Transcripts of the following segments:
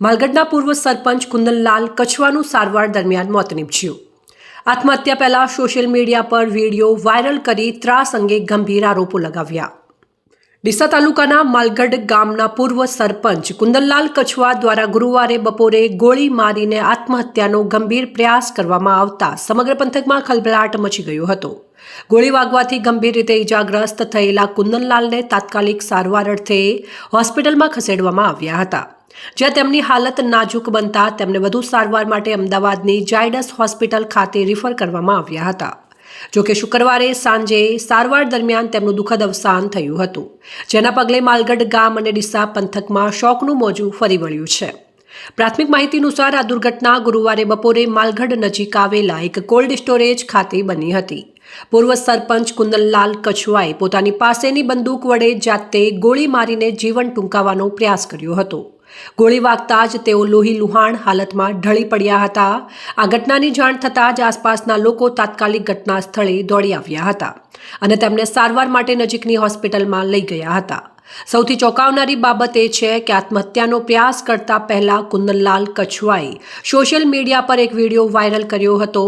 માલગઢના પૂર્વ સરપંચ કુંદનલાલ કછવાનું સારવાર દરમિયાન મોત નીપજ્યું. આત્મહત્યા પહેલા સોશિયલ મીડિયા પર વીડિયો વાયરલ કરી ત્રાસ અંગે ગંભીર આરોપો લગાવ્યા. ડીસા તાલુકાના માલગઢ ગામના પૂર્વ સરપંચ કુંદનલાલ કછવા દ્વારા ગુરુવારે બપોરે ગોળી મારીને આત્મહત્યાનો ગંભીર પ્રયાસ કરવામાં આવતા સમગ્ર પંથકમાં ખલભલાટ મચી ગયો હતો. ગોળી વાગવાથી ગંભીર રીતે ઇજાગ્રસ્ત થયેલા કુંદનલાલને તાત્કાલિક સારવાર અર્થે હોસ્પિટલમાં ખસેડવામાં આવ્યા હતા. જ્યાં તેમની હાલત નાજુક બનતા તેમને વધુ સારવાર માટે અમદાવાદની જાયડસ હોસ્પિટલ ખાતે રિફર કરવામાં આવ્યા હતા. જોકે શુક્રવારે સાંજે સારવાર દરમિયાન તેમનું દુઃખદ અવસાન થયું હતું. જેના પગલે માલગઢ ગામ અને ડીસા પંથકમાં શોકનું મોજું ફરી વળ્યું છે. પ્રાથમિક માહિતી અનુસાર આ દુર્ઘટના ગુરુવારે બપોરે માલગઢ નજીક આવેલા એક કોલ્ડ સ્ટોરેજ ખાતે બની હતી. પૂર્વ સરપંચ કુંદનલાલ કછવાએ પોતાની પાસેની બંદૂક વડે જાતે ગોળી મારીને જીવન ટૂંકાવવાનો પ્રયાસ કર્યો હતો. ગોળી વાગતા જ તેઓ લોહી લુહાણ હાલતમાં ઢળી પડ્યા હતા. આ ઘટનાની જાણ થતાં જ આસપાસના લોકો તાત્કાલિક ઘટના સ્થળે દોડી આવ્યા હતા અને તેમને સારવાર માટે નજીકની હોસ્પિટલમાં લઈ ગયા હતા. સૌથી ચોંકાવનારી બાબત એ છે કે આત્મહત્યાનો પ્રયાસ કરતા પહેલા કુંદનલાલ કછવાએ સોશિયલ મીડિયા પર એક વીડિયો વાયરલ કર્યો હતો.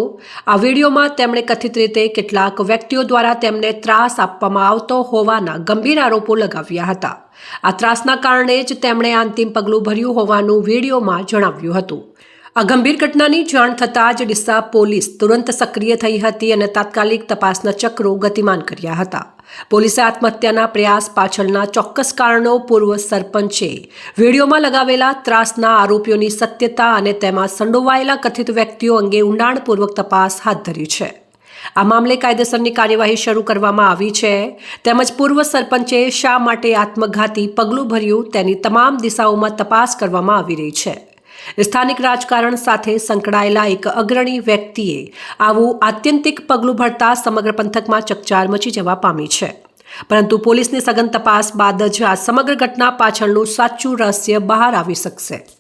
આ વિડીયોમાં તેમણે કથિત રીતે કેટલાક વ્યક્તિઓ દ્વારા તેમને ત્રાસ આપવામાં આવતો હોવાના ગંભીર આરોપો લગાવ્યા હતા. આ ત્રાસના કારણે જ તેમણે અંતિમ પગલું ભર્યું હોવાનું વિડીયોમાં જણાવ્યું હતું. આ ગંભીર ઘટનાની જાણ થતાં જ ડીસા પોલીસ તુરંત સક્રિય થઈ હતી અને તાત્કાલિક તપાસના ચક્રો ગતિમાન કર્યા હતા. પોલીસે આત્મહત્યાના પ્રયાસ પાછળના ચોક્કસ કારણો પૂર્વ સરપંચે વિડીયોમાં લગાવેલા ત્રાસના આરોપીઓની સત્યતા અને તેમાં સંડોવાયેલા કથિત વ્યક્તિઓ અંગે ઊંડાણપૂર્વક તપાસ હાથ ધરી છે. આ મામલે કાયદેસરની કાર્યવાહી શરૂ કરવામાં આવી છે. તેમજ પૂર્વ સરપંચે શા માટે આત્મઘાતી પગલું ભર્યું તેની તમામ દિશાઓમાં તપાસ કરવામાં આવી રહી છે. સ્થાનિક રાજકારણ સાથે સંકળાયેલા એક અગ્રણી વ્યક્તિએ આવું આત્યંતિક પગલું ભરતા સમગ્ર પંથકમાં ચકચાર મચી જવા પામી છે. પરંતુ પોલીસની સઘન તપાસ બાદ જ આ સમગ્ર ઘટના પાછળનું સાચું રહસ્ય બહાર આવી શકશે.